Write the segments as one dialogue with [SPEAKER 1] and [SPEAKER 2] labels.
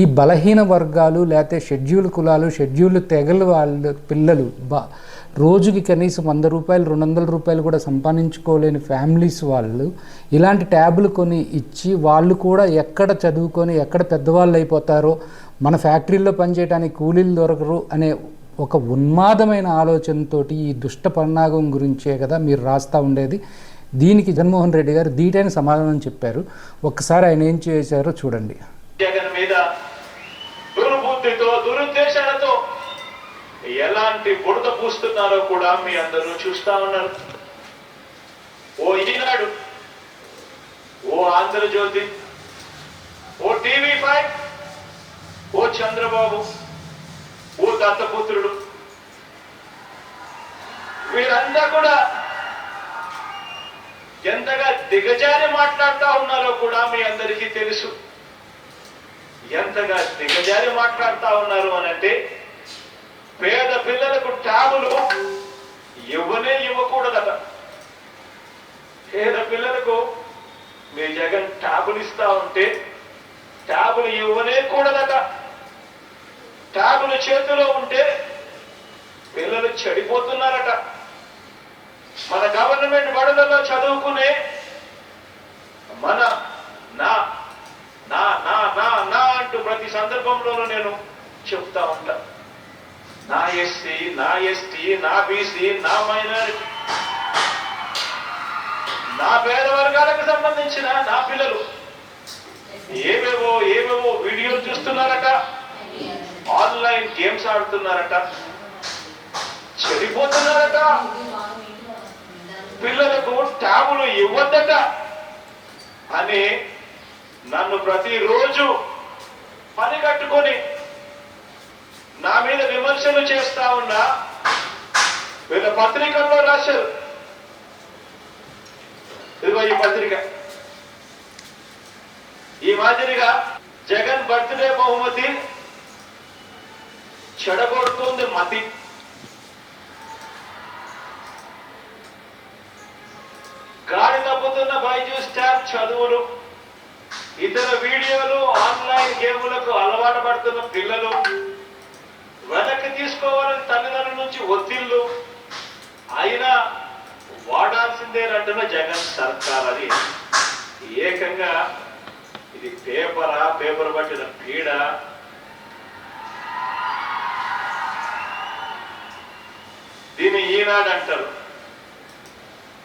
[SPEAKER 1] ఈ బలహీన వర్గాలు లేకపోతే షెడ్యూల్ కులాలు షెడ్యూల్ తెగలు వాళ్ళ పిల్లలు బా రోజుకి కనీసం వంద రూపాయలు రెండు వందల రూపాయలు కూడా సంపాదించుకోలేని ఫ్యామిలీస్ వాళ్ళు ఇలాంటి ట్యాబ్లు కొని ఇచ్చి వాళ్ళు కూడా ఎక్కడ చదువుకొని ఎక్కడ పెద్దవాళ్ళు అయిపోతారో మన ఫ్యాక్టరీల్లో పనిచేయడానికి కూలీలు దొరకరు అనే ఒక ఉన్మాదమైన ఆలోచనతోటి ఈ దుష్ట పన్నాగం గురించే కదా మీరు రాస్తూ ఉండేది. దీనికి జగన్మోహన్ రెడ్డి గారు దీటైన సమాధానం చెప్పారు. ఒక్కసారి ఆయన ఏం చేశారో చూడండి.
[SPEAKER 2] జగన్ మీద దుర్బుద్ధితో దురుద్దేశాలతో ఎలాంటి బుడత పూస్తున్నారో కూడా మీ అందరూ చూస్తా ఉన్నారు. ఓ ఈనాడు ఓ ఆంధ్రజ్యోతి ఓ టీవీ ఫైవ్ ఓ చంద్రబాబు ఓ దత్తపుత్రుడు. వీరంతా కూడా ఎంతగా దిగజారి మాట్లాడుతూ ఉన్నారో కూడా మీ అందరికీ తెలుసు. ఎంతగా దిగజారి మాట్లాడుతా ఉన్నారు అని అంటే పేద పిల్లలకు ట్యాబులు ఇవ్వనే ఇవ్వకూడదట. పేద పిల్లలకు మీ జగన్ ట్యాబులు ఇస్తా ఉంటే ట్యాబులు ఇవ్వనే కూడదట. ట్యాబులు చేతిలో ఉంటే పిల్లలు చెడిపోతున్నారట. మన గవర్నమెంట్ బడులలో చదువుకునే మన నా నా నా నా నా సందర్భంలోనూ నేను చెప్తా ఉంటా. నా ఎస్సీ నా ఎస్టీ నా బీసీ నా మైనారిటీ నా పేద వర్గాలకు సంబంధించిన నా పిల్లలు ఏవేవో ఏవేవో వీడియోలు చూస్తున్నారట ఆన్లైన్ గేమ్స్ ఆడుతున్నారట చెడిపోతున్నారట పిల్లలకు ట్యాబులు ఇవ్వద్దట అని నన్ను ప్రతిరోజు పని కట్టుకొని నా మీద విమర్శలు చేస్తా ఉన్నా వీళ్ళ పత్రికల్లో రాశారు. ఇదిగో ఈ పత్రిక. ఈ మాదిరిగా జగన్ బర్త్డే బహుమతి చెడగొడుతుంది మతి. గాడి తప్పుతున్న బైజూస్ ట్యాబ్ చదువులు ఇతర వీడియోలు ఆన్లైన్ గేములకు అలవాటు పడుతున్న పిల్లలు వెనక్కి తీసుకోవాలని తల్లిదండ్రుల నుంచి ఒత్తిళ్ళు అయినా వాడాల్సిందేనంటున్న జగన్ సర్కార్ అది. ఏకంగా ఇది పేపరా పేపర్ పట్టిన పీడ. దీన్ని ఈనాడు అంటారు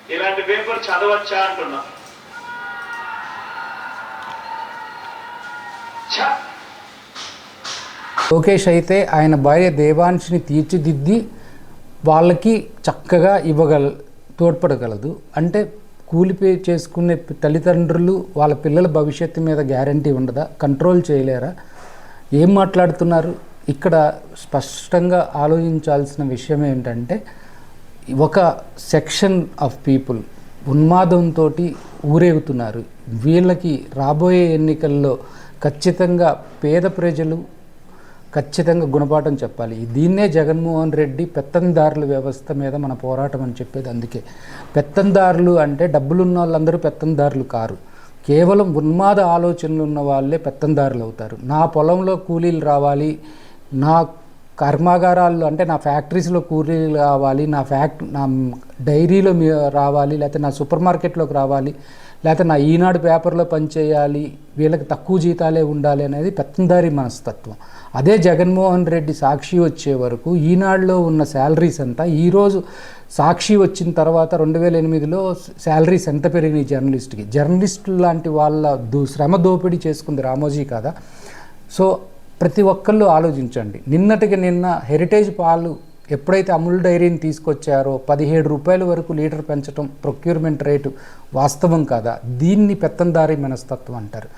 [SPEAKER 2] ఇలాంటి పేపర్ చదవచ్చా అంటున్నా.
[SPEAKER 1] లోకేష్ అయితే ఆయన భార్య దేవాంశిని తీర్చిదిద్ది వాళ్ళకి చక్కగా ఇవ్వగల తోడ్పడగలదు. అంటే కూలిపే చేసుకునే తల్లిదండ్రులు వాళ్ళ పిల్లల భవిష్యత్తు మీద గ్యారంటీ ఉండదా? కంట్రోల్ చేయలేరా? ఏం మాట్లాడుతున్నారు? ఇక్కడ స్పష్టంగా ఆలోచించాల్సిన విషయం ఏంటంటే ఒక సెక్షన్ ఆఫ్ పీపుల్ ఉన్మాదంతో ఊరేగుతున్నారు. వీళ్ళకి రాబోయే ఎన్నికల్లో ఖచ్చితంగా పేద ప్రజలు ఖచ్చితంగా గుణపాఠం చెప్పాలి. దీన్నే జగన్మోహన్ రెడ్డి పెత్తందారుల వ్యవస్థ మీద మన పోరాటం అని చెప్పేది అందుకే. పెత్తందారులు అంటే డబ్బులున్న వాళ్ళందరూ పెత్తందారులు కారు. కేవలం ఉన్మాద ఆలోచనలు ఉన్న వాళ్ళే పెత్తందారులు అవుతారు నా పొలంలో కూలీలు రావాలి నా కర్మాగారాల్లో అంటే నా ఫ్యాక్టరీస్లో కూలీలు కావాలి నా ఫ్యాక్ట్ నా డైరీలో మీ రావాలి లేకపోతే నా సూపర్ మార్కెట్లోకి రావాలి లేకపోతే నా ఈనాడు పేపర్లో పనిచేయాలి వీళ్ళకి తక్కువ జీతాలే ఉండాలి అనేది పెత్తందారి మనస్తత్వం. అదే జగన్మోహన్ రెడ్డి సాక్షి వచ్చే వరకు ఈనాడులో ఉన్న శాలరీస్ అంతా ఈరోజు సాక్షి వచ్చిన తర్వాత రెండు వేల ఎనిమిదిలో శాలరీస్ ఎంత పెరిగినాయి జర్నలిస్ట్కి? జర్నలిస్టులు లాంటి వాళ్ళ దు శ్రమ దోపిడీ చేసుకుంది రామోజీ కదా? సో ప్రతి ఒక్కళ్ళు ఆలోచించండి. నిన్నటికి నిన్న హెరిటేజ్ పాలు ఎప్పుడైతే అమూల్ డైరీని తీసుకొచ్చారో పదిహేడు రూపాయల వరకు లీటర్ పెంచడం ప్రొక్యూర్మెంట్ రేటు వాస్తవం కాదా? దీన్ని పెత్తందారి మనస్తత్వం అంటారు.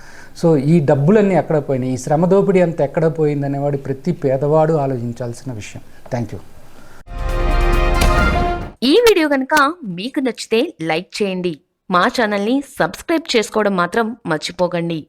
[SPEAKER 1] సో ఈ డబ్బులన్నీ ఎక్కడ పోయినాయి? ఈ శ్రమ దోపిడీ అంత ఎక్కడ పోయిందనేవాడు ప్రతి పేదవాడు ఆలోచించాల్సిన విషయం. థ్యాంక్ యూ
[SPEAKER 3] ఈ వీడియో కనుక మీకు నచ్చితే లైక్ చేయండి. మా ఛానల్ని సబ్స్క్రైబ్ చేసుకోవడం మాత్రం మర్చిపోకండి.